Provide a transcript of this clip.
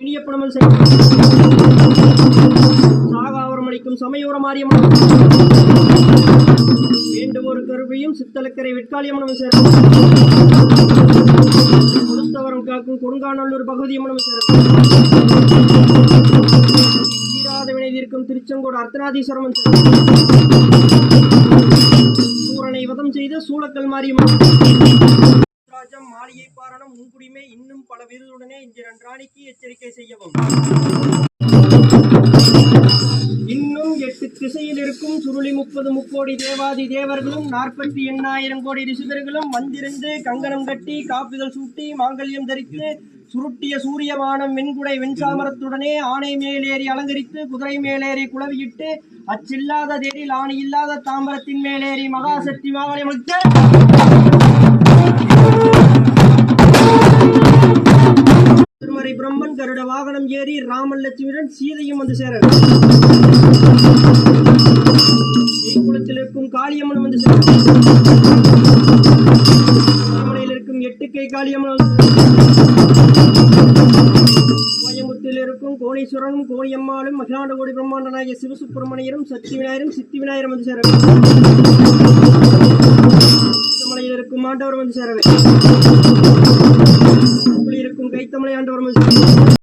இனியப்பணமல் செய்யும் சாகாவரம் அளிக்கும் மாரியம்மன் வேண்டும் ஒரு கருவையும் சித்தலக்கரை வெட்காளியம்மனும் சேரும் கொடுத்தவரம் காக்கும் கொடுங்காநல்லூர் பகுதியம்மனும் சேரும் தீராத வினை தீர்க்கும் திருச்செங்கோடு அர்த்தநாதீஸ்வரமும் சேரும் சூரனை வதம் செய்த சூளக்கல் மாரியம்மன். பல விருதுடனே இன்று நன்றாணிக்கு எச்சரிக்கை செய்யவும். இன்னும் எட்டு திசையில் இருக்கும் சுருளி முப்பது முக்கோடி தேவாதி தேவர்களும் நாற்பத்தி எண்ணாயிரம் கோடி ரிஷிகர்களும் வந்திருந்து கங்கணம் கட்டி காப்புதல் சூட்டி மாங்கல்யம் தரித்து சுருட்டிய சூரியமானம் வெண்குடை வெண்சாமரத்துடனே ஆணை மேலேறி அலங்கரித்து குதிரை மேலேறி குளவியிட்டு அச்சில்லாத தேரில் ஆணி இல்லாத தாம்பரத்தின் மேலேறி மகாசக்தி மாவளி பிரம்மன் கருட வாகனம் ஏறி ராமன் லட்சுமியுடன் சீதையும் வந்து சேர குளத்தில் இருக்கும் காளியம்மன் வந்து சேர இருக்கும் எட்டு கை காளியம்மன் வந்து கோயம்புத்தூரில் இருக்கும் கோணீஸ்வரனும் கோணியம்மாளும் அகிலாண்டகோடி பிரம்மாண்டனாகிய சிவசுப்பிரமணியரும் சக்தி விநாயகரும் சித்தி விநாயகரும் வந்து சேரவே மலையில் இருக்கும் ஆண்டவர் வந்து சேரவே